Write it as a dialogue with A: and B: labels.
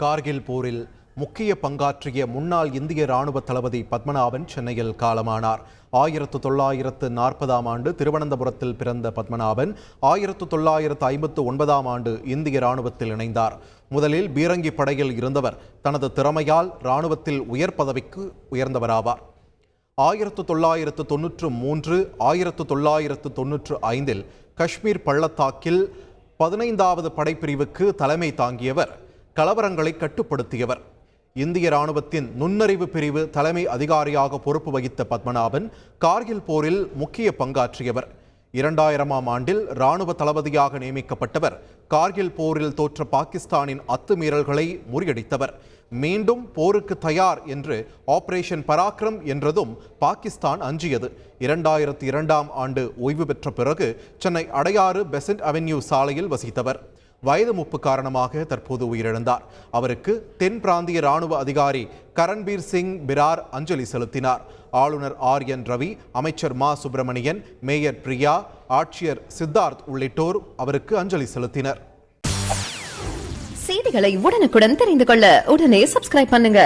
A: கார்கில் போரில் முக்கிய பங்காற்றிய முன்னாள் இந்திய ராணுவ தளபதி பத்மநாபன் சென்னையில் காலமானார். ஆயிரத்து தொள்ளாயிரத்து நாற்பதாம் ஆண்டு திருவனந்தபுரத்தில் பிறந்த பத்மநாபன் ஆயிரத்து தொள்ளாயிரத்து ஐம்பத்து ஒன்பதாம் ஆண்டு இந்திய ராணுவத்தில் இணைந்தார். முதலில் பீரங்கி படையில் இருந்தவர் தனது திறமையால் ராணுவத்தில் உயர் பதவிக்கு உயர்ந்தவராவார். ஆயிரத்து தொள்ளாயிரத்து தொன்னூற்று மூன்று ஆயிரத்து தொள்ளாயிரத்து தொன்னூற்று ஐந்தில் காஷ்மீர் பள்ளத்தாக்கில் பதினைந்தாவது படைப்பிரிவுக்கு தலைமை தாங்கியவர். கலவரங்களை கட்டுப்படுத்தியவர். இந்திய ராணுவத்தின் நுண்ணறிவு பிரிவு தலைமை அதிகாரியாக பொறுப்பு வகித்த பத்மநாபன் கார்கில் போரில் முக்கிய பங்காற்றியவர். இரண்டாயிரமாம் ஆண்டில் ராணுவ தளபதியாக நியமிக்கப்பட்டவர். கார்கில் போரில் தோற்ற பாகிஸ்தானின் அத்துமீறல்களை முறியடித்தவர். மீண்டும் போருக்கு தயார் என்று ஆபரேஷன் பராக்ரம் என்றதும் பாகிஸ்தான் அஞ்சியது. இரண்டாயிரத்தி இரண்டாம் ஆண்டு ஓய்வு பெற்ற பிறகு சென்னை அடையாறு பெசன்ட் அவென்யூ சாலையில் வசித்தவர். வயது முப்பு காரணமாக தற்போது உயிரிழந்தார். அவருக்கு தென் பிராந்திய ராணுவ அதிகாரி கரண்பீர் சிங் பிரார் அஞ்சலி செலுத்தினார். ஆளுநர் ஆர் என் ரவி அமைச்சர் மா சுப்பிரமணியன் மேயர் பிரியா ஆட்சியர் சித்தார்த் உள்ளிட்டோர் அவருக்கு அஞ்சலி செலுத்தினர்.
B: செய்திகளை உடனுக்குடன் தெரிந்து கொள்ள உடனே சப்ஸ்கிரைப் பண்ணுங்க.